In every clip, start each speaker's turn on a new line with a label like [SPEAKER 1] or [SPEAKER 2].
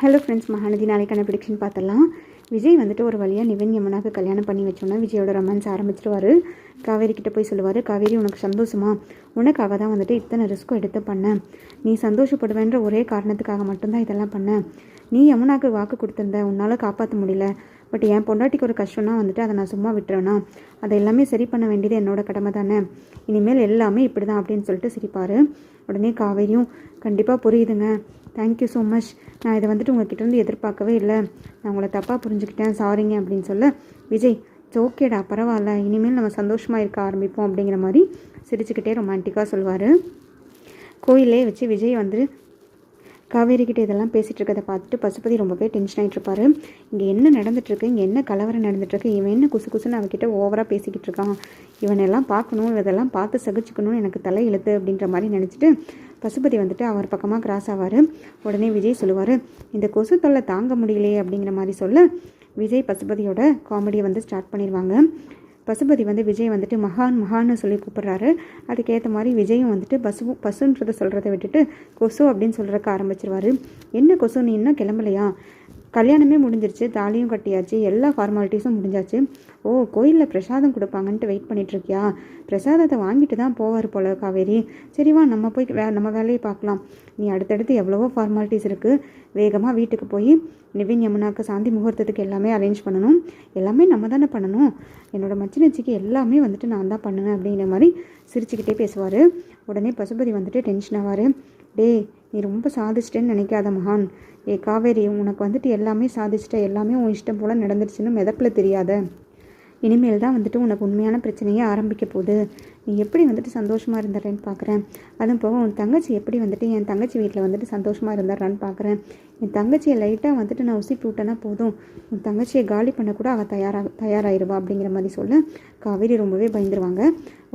[SPEAKER 1] Hello friends Mahanadi நாளைக்கான prediction பார்த்தலாம் விஜய் வந்துட்டு ஒரு வழியாக நிவன் யமுனாக்கு கல்யாணம் பண்ணி வச்சோன்னா விஜயோட ரொமான்ஸ் ஆரம்பிச்சிருவார். காவேரி கிட்ட போய் சொல்லுவார் காவேரி உனக்கு சந்தோஷமா? உனக்காக தான் வந்துட்டு இத்தனை ரிஸ்க்கும் எடுத்து பண்ணேன் நீ சந்தோஷப்படுவேன்ற ஒரே காரணத்துக்காக மட்டும்தான் இதெல்லாம் பண்ணேன் நீ யமுனாக்கு வாக்கு கொடுத்துருந்த உன்னால் காப்பாற்ற முடியல. பட் என் பொண்டாட்டிக்கு ஒரு கஷ்டம்னா வந்துட்டு அதை நான் சும்மா விட்டுறேனா? அதை எல்லாமே சரி பண்ண வேண்டியது என்னோட கடமை தானே? இனிமேல் எல்லாமே இப்படி தான் அப்படின்னு சொல்லிட்டு சிரிப்பார். உடனே காவேரியும் கண்டிப்பாக புரியுதுங்க. தேங்க்யூ ஸோ மச் நான் இதை வந்துட்டு உங்ககிட்ட இருந்து எதிர்பார்க்கவே இல்லை. நான் உங்களை தப்பாக புரிஞ்சுக்கிட்டேன். சாரிங்க அப்படின்னு சொல்ல. விஜய் ஓகேடா பரவாயில்ல. இனிமேல் நம்ம சந்தோஷமாக இருக்க ஆரம்பிப்போம் அப்படிங்கிற மாதிரி சிரிச்சுக்கிட்டே ரொமான்டிக்காக சொல்லுவார் கோயிலே வச்சு விஜய் வந்து காவேரிக்கிட்ட இதெல்லாம் பேசிகிட்டு இருக்கதை பார்த்துட்டு பசுபதி ரொம்பவே டென்ஷன் ஆகிட்டு இருப்பாரு. இங்கே என்ன நடந்துட்டுருக்கு இங்கே என்ன கலவரம் நடந்துட்டுருக்கு இவன் என்ன குசு குசுன்னு அவகிட்ட ஓவராக பேசிக்கிட்டு இருக்கான். இவனெல்லாம் பார்க்கணும் இதெல்லாம் பார்த்து சகிச்சுக்கணும்னு எனக்கு தலை இழுத்து அப்படின்ற மாதிரி நினச்சிட்டு பசுபதி வந்துட்டு அவர் பக்கமாக கிராஸ் ஆவார். உடனே விஜய் சொல்லுவார் இந்த கொசு தொல்லை தாங்க முடியலையே அப்படிங்கிற மாதிரி சொல்ல விஜய் பசுபதியோட காமெடியை வந்து ஸ்டார்ட் பண்ணிடுவாங்க. பசுபதி வந்து விஜய் வந்துட்டு மகான் மகான்னு சொல்லி கூப்பிட்றாரு. அதுக்கேற்ற மாதிரி விஜயும் வந்துட்டு பசு பசுன்றதை சொல்கிறத விட்டுட்டு கொசு அப்படின்னு சொல்கிறக்க ஆரம்பிச்சிருவாரு. என்ன கொசு நீ இன்னும் கிளம்பலையா? கல்யாணமே முடிஞ்சிருச்சு தாலியும் கட்டியாச்சு எல்லா ஃபார்மாலிட்டிஸும் முடிஞ்சாச்சு. ஓ கோயிலில் பிரசாதம் கொடுப்பாங்கன்ட்டு வெயிட் பண்ணிகிட்ருக்கியா பிரசாதத்தை வாங்கிட்டு தான் போவார் போல காவேரி. சரிவா நம்ம போய் வே நம்ம வேலையை பார்க்கலாம். நீ அடுத்தடுத்து எவ்வளவோ ஃபார்மாலிட்டிஸ் இருக்குது வேகமாக வீட்டுக்கு போய் நிவின் யமுனாக்கு சாந்தி முகூர்த்தத்துக்கு எல்லாமே அரேஞ்ச் பண்ணணும். எல்லாமே நம்ம தானே பண்ணணும். என்னோட மச்சினச்சிக்கு எல்லாமே வந்துட்டு நான் தான் பண்ணுவேன் அப்படிங்கிற மாதிரி சிரிச்சுக்கிட்டே பேசுவார். உடனே பசுபதி வந்துட்டு டென்ஷன் ஆவார். டேய் நீ ரொம்ப சாதிச்சிட்டேன்னு நினைக்காத மகான். ஏ காவேரி உனக்கு வந்துட்டு எல்லாமே சாதிச்சிட்ட எல்லாமே உன் இஷ்டம் போல் நடந்துருச்சுன்னு மிதப்பில் தெரியாத. இனிமேல் தான் வந்துட்டு உனக்கு உண்மையான பிரச்சனையே ஆரம்பிக்க போகுது. நீ எப்படி வந்துட்டு சந்தோஷமாக இருந்துடுறேன்னு பார்க்குறேன் அதுவும் போக உன் தங்கச்சி எப்படி வந்துட்டு என் தங்கச்சி வீட்டில் வந்துட்டு சந்தோஷமாக இருந்துடுறான்னு பார்க்குறேன் என் தங்கச்சியை லைட்டாக வந்துட்டு நான் உசி விட்டேன்னா போதும். உன் தங்கச்சியை காலி பண்ண கூட அவள் தயாராக தயாராகிடுவா அப்படிங்கிற மாதிரி சொல்ல. காவேரி ரொம்பவே பயந்துருவாங்க.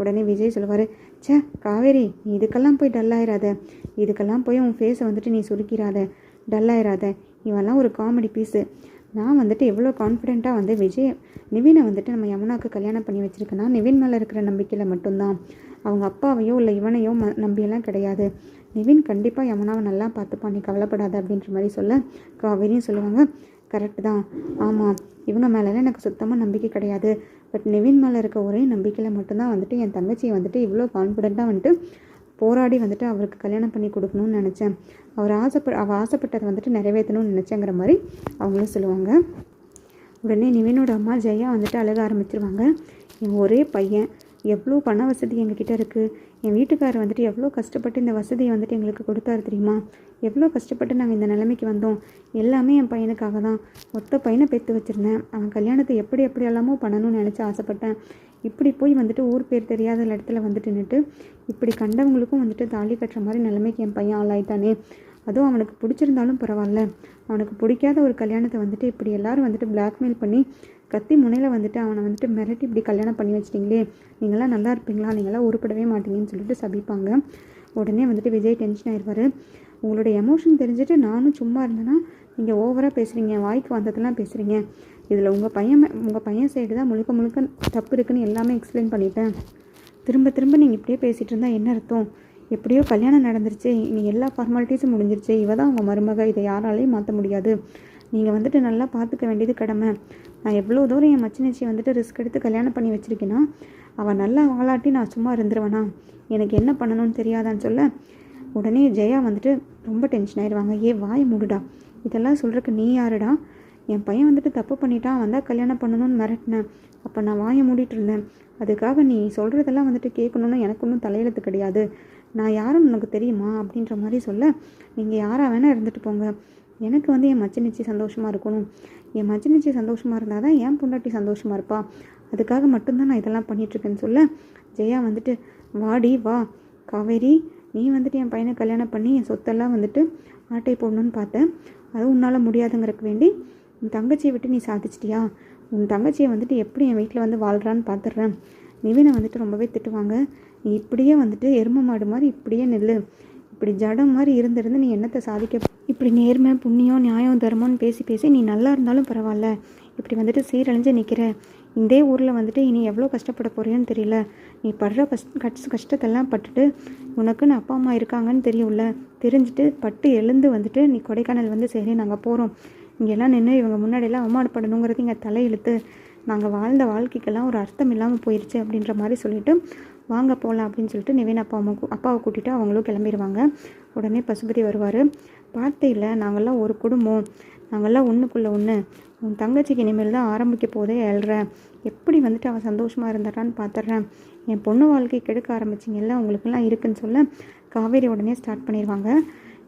[SPEAKER 1] உடனே விஜய் சொல்லுவார் ச்சே காவேரி நீ இதுக்கெல்லாம் போய் டல்லாயிராத இதுக்கெல்லாம் போய் உன் ஃபேஸை வந்துட்டு நீ சுருக்கிறாத டல்லாயிராத இவெல்லாம் ஒரு காமெடி பீஸு நான் வந்துட்டு எவ்வளோ கான்ஃபிடெண்ட்டாக வந்து விஜய் நிவினை வந்துட்டு நம்ம யமுனாவுக்கு கல்யாணம் பண்ணி வச்சுருக்கேன்னா நிவின் மேலே இருக்கிற நம்பிக்கையில் மட்டும்தான். அவங்க அப்பாவையோ இல்லை இவனையோ ம நம்பியெல்லாம் கிடையாது. நிவின் கண்டிப்பாக யமுனாவை நல்லா பார்த்துப்பான். நீ கவலைப்படாத அப்படின்ற மாதிரி சொல்ல காவேரியும் சொல்லுவாங்க. கரெக்டு தான். ஆமாம் இவங்க மேலெல்லாம் எனக்கு சுத்தமாக நம்பிக்கை கிடையாது. பட் நிவின் மேலே இருக்க ஒரே நம்பிக்கையில் மட்டும்தான் வந்துட்டு என் தங்கச்சியை வந்துட்டு இவ்வளோ கான்ஃபிடெண்ட்டாக வந்துட்டு போராடி வந்துட்டு அவருக்கு கல்யாணம் பண்ணி கொடுக்கணும்னு நினச்சேன். அவர் ஆசைப்ப அவள் ஆசைப்பட்டதை வந்துட்டு நிறைவேற்றணும்னு நினச்சேங்கிற மாதிரி அவங்களும் சொல்லுவாங்க. உடனே நிவினோட அம்மா ஜெயா வந்துட்டு அழக ஆரம்பிச்சிருவாங்க. என் ஒரே பையன். எவ்வளோ பண வசதி எங்ககிட்ட இருக்குது என் வீட்டுக்காரர் வந்துட்டு எவ்வளோ கஷ்டப்பட்டு இந்த வசதியை வந்துட்டு எங்களுக்கு கொடுத்தாரு தெரியுமா? எவ்வளோ கஷ்டப்பட்டு நாங்கள் இந்த நிலைமைக்கு வந்தோம். எல்லாமே என் பையனுக்காக தான். மொத்த பையனை பெற்று வச்சுருந்தேன். அவன் கல்யாணத்தை எப்படி எப்படி எல்லாமோ பண்ணணும்னு நினச்சி ஆசைப்பட்டேன். இப்படி போய் வந்துட்டு ஊர் பேர் தெரியாத இடத்துல வந்துட்டு நின்றுட்டு இப்படி கண்டவங்களுக்கும் வந்துட்டு தாலி கட்டுற மாதிரி நிலைமைக்கு என் பையன் ஆளாயிட்டானே. அதுவும் அவனுக்கு பிடிச்சிருந்தாலும் பரவாயில்ல. அவனுக்கு பிடிக்காத ஒரு கல்யாணத்தை வந்துட்டு இப்படி எல்லாரும் வந்துட்டு பிளாக்மெயில் பண்ணி கத்தி முனையில் வந்துட்டு அவனை வந்துட்டு மிரட்டி இப்படி கல்யாணம் பண்ணி வச்சிட்டிங்களே நீங்களாம் நல்லா இருப்பீங்களா? நீங்களாம் உருப்படவே மாட்டீங்கன்னு சொல்லிட்டு சபிப்பாங்க. உடனே வந்துட்டு விஜய் டென்ஷன் ஆயிடுவார். உங்களோட எமோஷன் தெரிஞ்சுட்டு நானும் சும்மா இருந்தேன்னா நீங்கள் ஓவராக பேசுகிறீங்க வாய்க்கு வந்ததெல்லாம் பேசுகிறீங்க இதில் உங்கள் பையன் உங்கள் பையன் சைடு தான் முழுக்க முழுக்க தப்பு இருக்குன்னு எல்லாமே எக்ஸ்பிளைன் பண்ணிட்டேன். திரும்ப திரும்ப நீங்கள் இப்படியே பேசிகிட்டு இருந்தால் என்ன அர்த்தம்? எப்படியோ கல்யாணம் நடந்துருச்சு இனி எல்லா ஃபார்மாலிட்டிஸும் முடிஞ்சிருச்சு. இவ தான் உங்கள் மருமக இதை யாராலையும் மாற்ற முடியாது. நீங்கள் வந்துட்டு நல்லா பார்த்துக்க வேண்டியது கடமை. நான் எவ்வளோ தூரம் என் மச்சினச்சியை வந்துட்டு ரிஸ்க் எடுத்து கல்யாணம் பண்ணி வச்சுருக்கேன்னா அவள் நல்லா வாழாட்டி நான் சும்மா இருந்துருவேனா? எனக்கு என்ன பண்ணணும்னு தெரியாதான்னு சொல்ல உடனே ஜெயா வந்துட்டு ரொம்ப டென்ஷன் ஆயிடுவாங்க ஏ வாய் மூடுடா. இதெல்லாம் சொல்கிறக்கு நீ யாருடா? என் பையன் வந்துட்டு தப்பு பண்ணிட்டான். வந்தால் கல்யாணம் பண்ணணும்னு மிரட்டினேன். அப்போ நான் வாயை மூடிட்டு இருந்தேன். அதுக்காக நீ சொல்கிறதெல்லாம் வந்துட்டு கேட்கணுன்னு எனக்கு ஒன்றும் தலையெழுத்து கிடையாது. நான் யாருன்னு உனக்கு தெரியுமா? அப்படின்ற மாதிரி சொல்ல நீங்கள் யாராக வேணால் இருந்துட்டு போங்க. எனக்கு வந்து என் மச்சினிச்சி சந்தோஷமாக இருக்கணும். என் மச்சினிச்சி சந்தோஷமாக இருந்தால் தான் என் பொண்டாட்டி சந்தோஷமாக இருப்பா. அதுக்காக மட்டும்தான் நான் இதெல்லாம் பண்ணிகிட்ருக்கேன்னு சொல்ல ஜெயா வந்துட்டு வாடி வா. காவேரி நீ வந்துட்டு என் பையனை கல்யாணம் பண்ணி என் சொத்தெல்லாம் வந்துட்டு ஆட்டை போடணும்னு பார்த்தேன். அது உன்னால் முடியாதுங்கிறக்கு வேண்டி உன் தங்கச்சியை விட்டு நீ சாதிச்சிட்டியா? உன் தங்கச்சியை வந்துட்டு எப்படி என் வீட்டில் வந்து வாழ்கிறான்னு பார்த்துட்றேன் நிவினை வந்துட்டு ரொம்பவே திட்டுவாங்க. நீ இப்படியே வந்துட்டு எரும மாடு மாதிரி இப்படியே நெல் இப்படி ஜடம் மாதிரி இருந்திருந்து நீ என்னத்தை சாதிக்க இப்படி நேர்மை புண்ணியம் நியாயம் தர்மம்னு பேசி பேசி நீ நல்லா இருந்தாலும் பரவாயில்ல. இப்படி வந்துட்டு சீரழிஞ்சு நிற்கிற இதே ஊரில் வந்துட்டு இனி எவ்வளோ கஷ்டப்பட போறியோன்னு தெரியல. நீ படுற கஷ்ட கஷ்ட கஷ்டத்தெல்லாம் பட்டுட்டு உனக்குன்னு அப்பா அம்மா இருக்காங்கன்னு தெரியும்ல. தெரிஞ்சுட்டு பட்டு எழுந்து வந்துட்டு நீ கொடைக்கானல் வந்து சரி நாங்கள் போகிறோம் இங்கெல்லாம் நின்று இவங்க முன்னாடியெல்லாம் அவமானப்படணுங்கிறது இங்கே தலையெழுத்து. நாங்கள் வாழ்ந்த வாழ்க்கைக்கெல்லாம் ஒரு அர்த்தம் இல்லாமல் போயிடுச்சு அப்படின்ற மாதிரி சொல்லிவிட்டு வாங்க போகலாம் அப்படின்னு சொல்லிட்டு நிவேன் அப்பா அம்மா அப்பாவை கூட்டிகிட்டு அவங்களும் கிளம்பிடுவாங்க. உடனே பசுபதி வருவார். பார்த்தே இல்லை நாங்கள்லாம் ஒரு குடும்பம். நாங்கள்லாம் ஒன்றுக்குள்ளே ஒன்று உன் தங்கச்சிக்கு இனிமேல் தான் ஆரம்பிக்க போதே எழுறேன் எப்படி வந்துட்டு அவள் சந்தோஷமாக இருந்தாரான்னு பார்த்துட்றேன் என் பொண்ணு வாழ்க்கை கெடுக்க ஆரம்பிச்சிங்கல்ல உங்களுக்கெல்லாம் இருக்குன்னு சொல்ல காவேரி உடனே ஸ்டார்ட் பண்ணிடுவாங்க.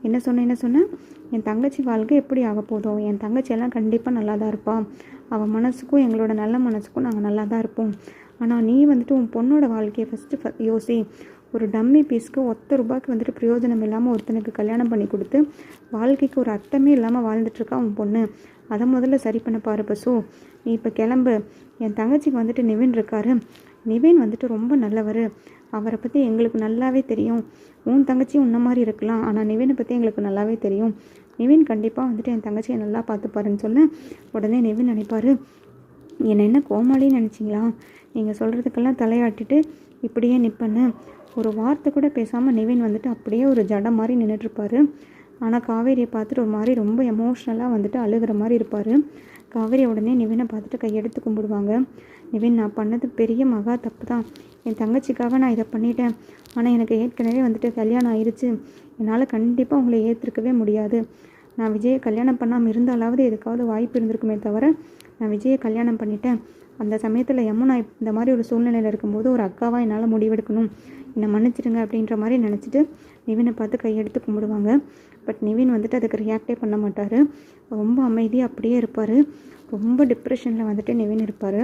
[SPEAKER 1] என்ன சொன்ன என்ன சொன்னேன் என் தங்கச்சி வாழ்க்கை எப்படி ஆக போதோ என் தங்கச்சி எல்லாம் கண்டிப்பாக நல்லா தான் இருப்பாள் அவள் மனசுக்கும் எங்களோட நல்ல மனசுக்கும் நாங்கள் நல்லா தான் இருப்போம். ஆனால் நீ வந்துட்டு உன் பொண்ணோட வாழ்க்கையை ஃபஸ்ட்டு யோசி. ஒரு டம்மி பீஸ்க்கு ஒத்த ரூபாய்க்கு வந்துட்டு பிரயோஜனம் இல்லாமல் ஒருத்தனுக்கு கல்யாணம் பண்ணி கொடுத்து வாழ்க்கைக்கு ஒரு அர்த்தமே இல்லாமல் வாழ்ந்துட்டுருக்கா உன் பொண்ணு. அதை முதல்ல சரி பண்ண பாரு பசு. நீ இப்போ கிளம்பு. என் தங்கச்சிக்கு வந்துட்டு நிவின் இருக்காரு. நிவின் வந்துட்டு ரொம்ப நல்லவர். அவரை பற்றி எங்களுக்கு நல்லாவே தெரியும். உன் தங்கச்சி உன்ன மாதிரி இருக்கலாம். ஆனால் நிவினை பற்றி எங்களுக்கு நல்லாவே தெரியும். நிவின் கண்டிப்பாக வந்துட்டு என் தங்கச்சியை நல்லா பார்த்துப்பாருன்னு சொல்ல. உடனே நிவின் நினைப்பாரு என்னை என்ன கோமாளின்னு நினச்சிங்களா? நீங்கள் சொல்கிறதுக்கெல்லாம் தலையாட்டிட்டு இப்படியே நிற்பேன்னு ஒரு வார்த்தை கூட பேசாமல் நிவின் வந்துட்டு அப்படியே ஒரு ஜடம் மாதிரி நின்றுட்டுருப்பார் ஆனால் காவேரியை பார்த்துட்டு ஒரு மாதிரி ரொம்ப எமோஷ்னலாக வந்துட்டு அழுகிற மாதிரி இருப்பார். காவேரி உடனே நிவினை பார்த்துட்டு கையெடுத்து கும்பிடுவாங்க. நிவின் நான் பண்ணது பெரிய மகா தப்பு தான் என் தங்கச்சிக்காக நான் இதை பண்ணிட்டேன். ஆனால் எனக்கு ஏற்கனவே வந்துட்டு கல்யாணம் ஆயிடுச்சு என்னால் கண்டிப்பாக உங்களை ஏற்றுக்கவே முடியாது. நான் விஜயை கல்யாணம் பண்ணாமல் இருந்தாலாவது எதுக்காவது வாய்ப்பு இருந்திருக்குமே தவிர நான் விஜயை கல்யாணம் பண்ணிட்டேன். அந்த சமயத்தில் யமுனா இந்த மாதிரி ஒரு சூழ்நிலையில் இருக்கும்போது ஒரு அக்காவாக என்னால் முடிவெடுக்கணும். என்னை மன்னிச்சிடுங்க அப்படின்ற மாதிரி நினச்சிட்டு நிவினை பார்த்து கையெடுத்து கும்பிடுவாங்க. பட் நிவின் வந்துட்டு அதுக்கு ரியாக்டே பண்ண மாட்டார். ரொம்ப அமைதியாக அப்படியே இருப்பார். ரொம்ப டிப்ரெஷனில் வந்துட்டு நிவின் இருப்பார்.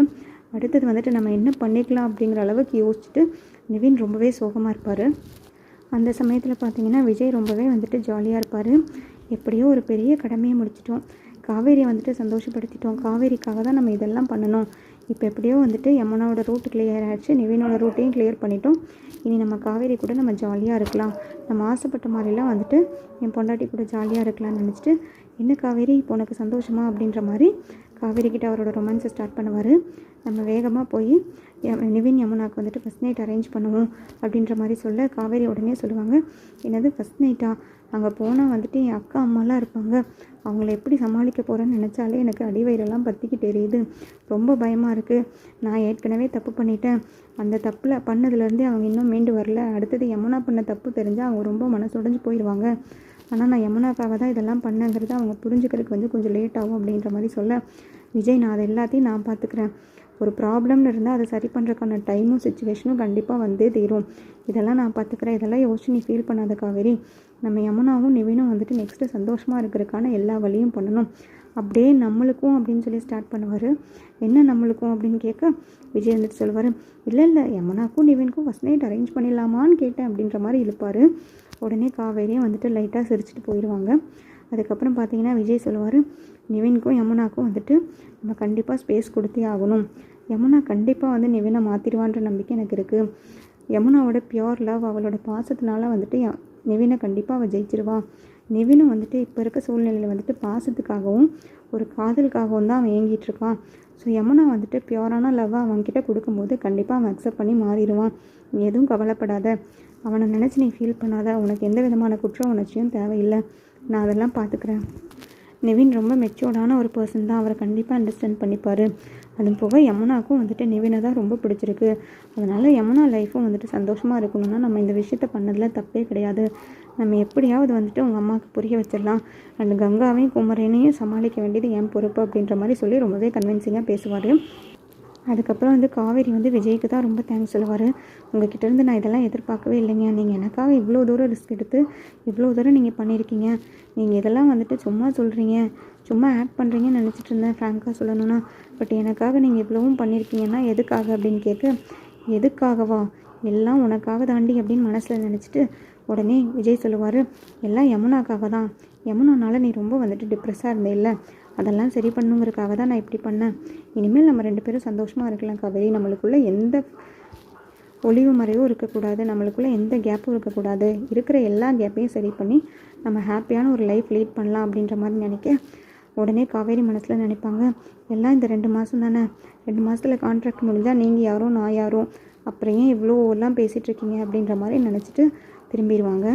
[SPEAKER 1] அடுத்தது வந்துட்டு நம்ம என்ன பண்ணிக்கலாம் அப்படிங்கிற அளவுக்கு யோசிச்சுட்டு நிவின் ரொம்பவே சோகமாக இருப்பார். அந்த சமயத்தில் பார்த்தீங்கன்னா விஜய் ரொம்பவே வந்துட்டு ஜாலியாக இருப்பார். எப்படியோ ஒரு பெரிய கடமையை முடிச்சிட்டோம். காவேரியை வந்துட்டு சந்தோஷப்படுத்திட்டோம். காவேரிக்காக தான் நம்ம இதெல்லாம் பண்ணணும். இப்போ எப்படியோ வந்துட்டு யமுனாவோட ரூட் கிளியர் ஆயிடுச்சு. நிவினோட ரூட்டையும் கிளியர் பண்ணிட்டோம். இனி நம்ம காவேரி கூட நம்ம ஜாலியாக இருக்கலாம். நம்ம ஆசைப்பட்ட மாதிரிலாம் வந்துட்டு என் பொண்டாட்டி கூட ஜாலியாக இருக்கலாம்னு நினச்சிட்டு என்ன காவேரி இப்போ உனக்கு சந்தோஷமா? அப்படின்ற மாதிரி காவேரி கிட்ட அவரோட ரொமான்ஸை ஸ்டார்ட் பண்ணுவார். நம்ம வேகமாக போய் நிவின் யமுனாக்கு வந்துட்டு ஃபஸ்ட் நைட் அரேஞ்ச் பண்ணுவோம். அப்படின்ற மாதிரி சொல்ல காவேரி உடனே சொல்லுவாங்க என்னது ஃபஸ்ட் நைட்டா அங்கே போனால் வந்துட்டு என் அக்கா அம்மாலாம் இருப்பாங்க. அவங்கள எப்படி சமாளிக்க போகிறேன்னு நினச்சாலே எனக்கு அடிவயிறெல்லாம் பற்றிக்கிட்டு எரியுது ரொம்ப பயமாக இருக்குது நான் ஏற்கனவே தப்பு பண்ணிட்டேன். அந்த தப்பில் பண்ணதுலேருந்தே அவங்க இன்னும் மீண்டு வரல. அடுத்தது யமுனா பண்ண தப்பு தெரிஞ்சால் அவங்க ரொம்ப மனசுடைஞ்சு போயிடுவாங்க ஆனால் நான் யமுனாக்காக தான் இதெல்லாம் பண்ணேங்கிறது அவங்க புரிஞ்சுக்கிறதுக்கு வந்து கொஞ்சம் லேட் ஆகும் அப்படின்ற மாதிரி சொல்ல. விஜய் நான் அதை எல்லாத்தையும் நான் பார்த்துக்கிறேன் ஒரு ப்ராப்ளம்னு இருந்தால் அதை சரி பண்ணுறதுக்கான டைமும் சுச்சுவேஷனும் கண்டிப்பாக வந்தே தீரும். இதெல்லாம் நான் பார்த்துக்கிறேன் இதெல்லாம் யோசிச்சு நீ ஃபீல் பண்ணாத காவேரி. நம்ம யமுனாவும் நிவினும் வந்துட்டு நெக்ஸ்ட்டு சந்தோஷமாக இருக்கிறதுக்கான எல்லா வழியும் பண்ணணும். அப்படியே நம்மளுக்கும் அப்படின்னு சொல்லி ஸ்டார்ட் பண்ணுவார். என்ன நம்மளுக்கும் அப்படின்னு கேட்க விஜய் வந்துட்டு சொல்லுவார் இல்லை இல்லை யமுனாக்கும் நிவினுக்கும் ஃபஸ்ட் நைட் அரேஞ்ச் பண்ணிடலாமான்னு கேட்டேன் அப்படின்ற மாதிரி இழுப்பார். உடனே காவேரியும் வந்துட்டு லைட்டாக சிரிச்சுட்டு போயிடுவாங்க அதுக்கப்புறம் பார்த்தீங்கன்னா விஜய் சொல்லுவார் நிவினுக்கும் யமுனாக்கும் வந்துட்டு நம்ம கண்டிப்பாக ஸ்பேஸ் கொடுத்தே ஆகணும். யமுனா கண்டிப்பாக வந்து நிவினை மாற்றிடுவான்ற நம்பிக்கை எனக்கு இருக்குது யமுனாவோட பியோர் லவ் அவளோட பாசத்தினால வந்துட்டு நிவினை கண்டிப்பாக அவள் ஜெயிச்சிருவா. நிவினும் வந்துட்டு இப்போ இருக்க சூழ்நிலையில் வந்துட்டு பாசத்துக்காகவும் ஒரு காதலுக்காகவும் தான் அவன் ஏங்கிட்டு இருக்கான் ஸோ யமுனா வந்துட்டு பியூரான லவ்வை அவன்கிட்ட கொடுக்கும்போது கண்டிப்பாக அவன் அக்செப்ட் பண்ணி மாறிடுவான் நீ எதுவும் கவலைப்படாத. அவனை நினச்சி நீ ஃபீல் பண்ணாத. உனக்கு எந்த விதமான குற்ற உணர்ச்சியும் தேவையில்லை. நான் அதெல்லாம் பார்த்துக்கிறேன் நிவின் ரொம்ப மெச்சூர்டான ஒரு பர்சன் தான். அவரை கண்டிப்பாக அண்டர்ஸ்டாண்ட் பண்ணிப்பார். அது போக யமுனாக்கும் வந்துட்டு நிவினை தான் ரொம்ப பிடிச்சிருக்கு. அதனால் யமுனா லைஃப்பும் வந்துட்டு சந்தோஷமாக இருக்கணும்னா நம்ம இந்த விஷயத்த பண்ணதில் தப்பே கிடையாது. நம்ம எப்படியாவது வந்துட்டு உங்கள் அம்மாவுக்கு புரிய வச்சிடலாம். அண்ட் கங்காவையும் குமரனையும் சமாளிக்க வேண்டியது என் பொறுப்பு அப்படின்ற மாதிரி சொல்லி ரொம்பவே கன்வின்சிங்காக பேசுவார். அதுக்கப்புறம் வந்து காவேரி வந்து விஜய்க்கு தான் ரொம்ப தேங்க்ஸ் சொல்லுவார். உங்ககிட்ட இருந்து நான் இதெல்லாம் எதிர்பார்க்கவே இல்லைங்க. நீங்கள் எனக்காக இவ்வளோ தூரம் ரிஸ்க் எடுத்து இவ்வளோ தூரம் நீங்கள் பண்ணியிருக்கீங்க. நீங்கள் இதெல்லாம் வந்துட்டு சும்மா சொல்கிறீங்க சும்மா ஆக்ட் பண்ணுறீங்கன்னு நினச்சிட்டு இருந்தேன் ஃப்ராங்காக சொல்லணும்னா. பட் எனக்காக நீங்கள் இவ்வளவும் பண்ணியிருக்கீங்கன்னா எதுக்காக அப்படின்னு கேட்க எதுக்காகவா? எல்லாம் உனக்காக தாண்டி அப்படின்னு மனசில் நினச்சிட்டு உடனே விஜய் சொல்லுவார் எல்லாம் யமுனாக்காக தான். யமுனானால நீ ரொம்ப வந்துட்டு டிப்ரெஸ்ஸாக இருந்தே இல்லை அதெல்லாம் சரி பண்ணுங்கிறதுக்காக தான் நான் இப்படி பண்ணேன். இனிமேல் நம்ம ரெண்டு பேரும் சந்தோஷமாக இருக்கலாம் காவேரி நம்மளுக்குள்ளே எந்த ஒளிவு மறைவும் இருக்கக்கூடாது. நம்மளுக்குள்ளே எந்த கேப்பும் இருக்கக்கூடாது. இருக்கிற எல்லா கேப்பையும் சரி பண்ணி நம்ம ஹாப்பியான ஒரு லைஃப் லீட் பண்ணலாம் அப்படின்ற மாதிரி நினைக்க உடனே காவேரி மனசில் நினைப்பாங்க. எல்லாம் இந்த ரெண்டு மாதம் தானே? ரெண்டு மாதத்தில் கான்ட்ராக்ட் முடிஞ்சால் நீங்கள் யாரோ நான் யாரோ அப்புறம் ஏன் இவ்வளோ எல்லாம் பேசிகிட்டு இருக்கீங்க அப்படின்ற மாதிரி நினச்சிட்டு திரும்பிடுவாங்க.